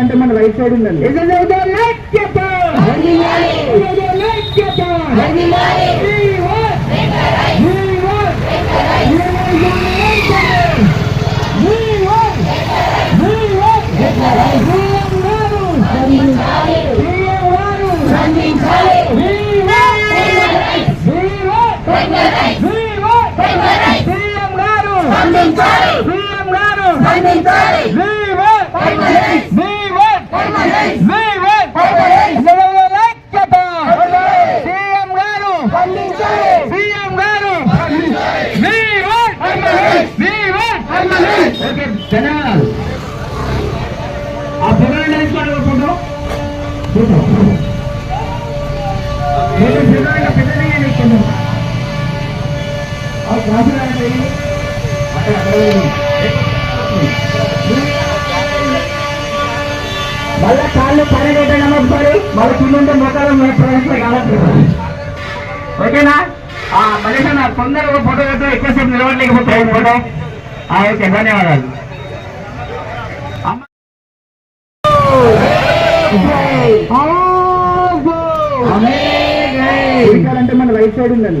అంటే మన right side ఉందండి ధన్యవాదాలు ఆ ఫోటో తీసుకోండి ఒక ఫోటో. ఫోటో మళ్ళా కాళ్ళు పని కొట్టే నమ్మకపడి మళ్ళీ కింద మొక్కలు ప్రవేశం కావాలి ఓకేనా? ఆ మనిషి నా తొందరగా ఒక ఫోటో పెట్టు ఎక్కువసేపు నిలవట్లేకపోతే ఫోటో? ఆ, ఓకే ధన్యవాదాలు. అంటే మన రైట్ సైడ్ ఉందండి.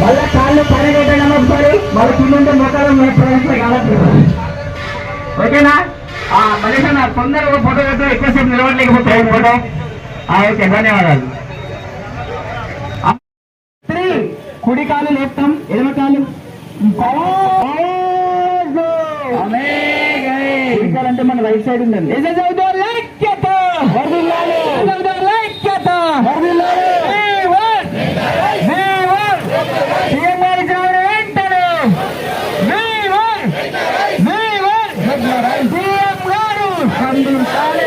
మళ్ళా కాళ్ళు పని కొట్టే మళ్ళీ కింద మొక్కలు మీ ప్రవేశం కావాలి ఓకేనా? ఆ మనిషి నా తొందరగా ఫోటో పెట్టు ఎక్కువసేపు నిలవట్లేకపోతే ఫోటో? ఓకే ధన్యవాదాలు. కుడి కాలు లేపుతాం ఎడమ కాలు అంటే మన రైట్ సైడ్ ఉందండి Thank you.